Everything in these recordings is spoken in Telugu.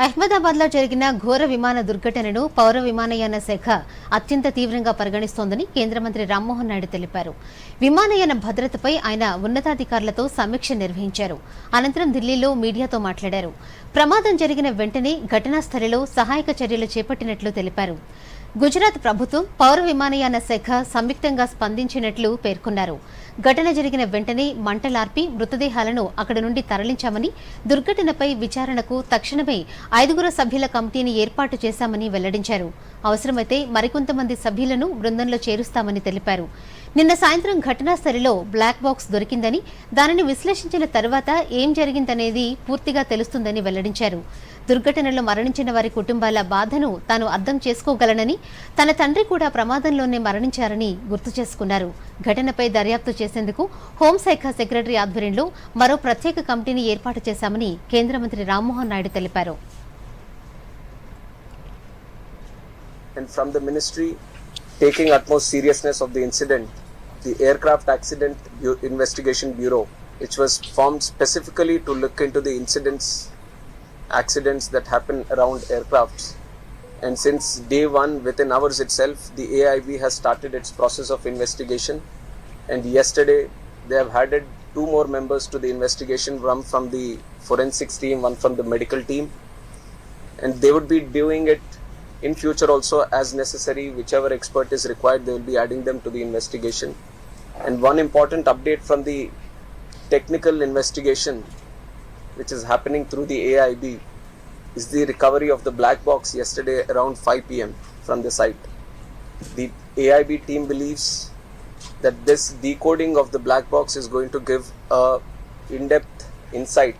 అహ్మదాబాద్లో జరిగిన ఘోర విమాన దుర్ఘటనను పౌర విమానయాన శాఖ అత్యంత తీవ్రంగా పరిగణిస్తోందని కేంద్ర మంత్రి రామ్మోహన్ నాయుడు తెలిపారు. విమానయాన భద్రతపై ఆయన ఉన్నతాధికారులతో సమీక్ష నిర్వహించారు. అనంతరం ఢిల్లీలో మీడియాతో మాట్లాడారు. ప్రమాదం జరిగిన వెంటనే ఘటనా స్థలిలో సహాయక చర్యలు చేపట్టినట్లు తెలిపారు. గుజరాత్ ప్రభుత్వం పౌర విమానయాన శాఖ సంయుక్తంగా స్పందించినట్లు పేర్కొన్నారు. ఘటన జరిగిన వెంటనే మంటలార్పి మృతదేహాలను అక్కడి నుండి తరలించామని దుర్ఘటనపై విచారణకు తక్షణమే ఐదుగురు సభ్యుల కమిటీని ఏర్పాటు చేశామని వెల్లడించారు. అవసరమైతే మరికొంతమంది సభ్యులను బృందంలో చేరుస్తామని తెలిపారు. నిన్న సాయంత్రం ఘటనాస్థలిలో బ్లాక్ బాక్స్ దొరికిందని దానిని విశ్లేషించిన తర్వాత ఏం జరిగిందనేది పూర్తిగా తెలుస్తుందని వెల్లడించారు. దుర్ఘటనలో మరణించిన వారి కుటుంబాల బాధను తాను అర్థం చేసుకోగలనని తన తండ్రి కూడా ప్రమాదంలోనే మరణించారని గుర్తు చేసుకున్నారు ఘటనపై దర్యాప్తు చేసేందుకు హోంశాఖ సెక్రటరీ ఆధ్వర్యంలో మరో ప్రత్యేక కమిటీని ఏర్పాటు చేశామని కేంద్ర మంత్రి రామ్మోహన్ నాయుడు తెలిపారు and from the ministry taking utmost seriousness of the incident the aircraft accident Bu- investigation bureau which was formed specifically to look into the incidents accidents that happen around aircrafts and since day one within hours itself the aib has started its process of investigation. And yesterday they have added two more members to the investigation one from the forensics team one from the medical team. And they would be doing it in future also as necessary whichever expert is required they will be adding them to the investigation. And one important update from the technical investigation which is happening through the AIB is the recovery of the black box yesterday around 5 pm from the site. The AIB team believes that this decoding of the black box is going to give a in-depth insight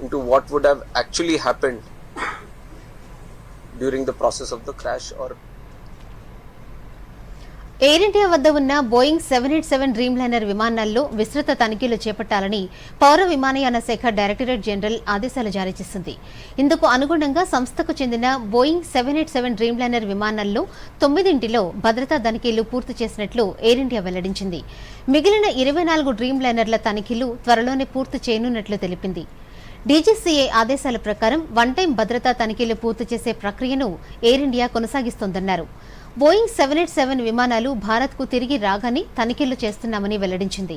into what would have actually happened during the process of the crash or Air India వద్ద ఉన్న Boeing seven eight seven Dreamliner విమానాల్లో విస్తృత తనిఖీలు చేపట్టాలని పౌర విమానయాన శాఖ డైరెక్టరేట్ జనరల్ ఆదేశాలు జారీ చేసింది. ఇందుకు అనుగుణంగా సంస్థకు చెందిన Boeing seven eight seven Dreamliner విమానాల్లో తొమ్మిదింటిలో భద్రతా తనిఖీలు పూర్తి చేసినట్లు ఎయిర్ ఇండియా వెల్లడించింది. మిగిలిన ఇరవై నాలుగు డ్రీమ్ లైనర్ల తనిఖీలు త్వరలోనే పూర్తి చేయనున్నట్లు తెలిపింది. డీజీసీఏ ఆదేశాల ప్రకారం వన్ టైం భద్రతా తనిఖీలు పూర్తి చేసే ప్రక్రియను ఎయిర్ ఇండియా కొనసాగిస్తోందన్నారు. బోయింగ్ సెవెన్ ఎయిట్ సెవెన్ విమానాలు భారత్కు తిరిగి రాగానే తనిఖీలు చేస్తున్నామని వెల్లడించింది.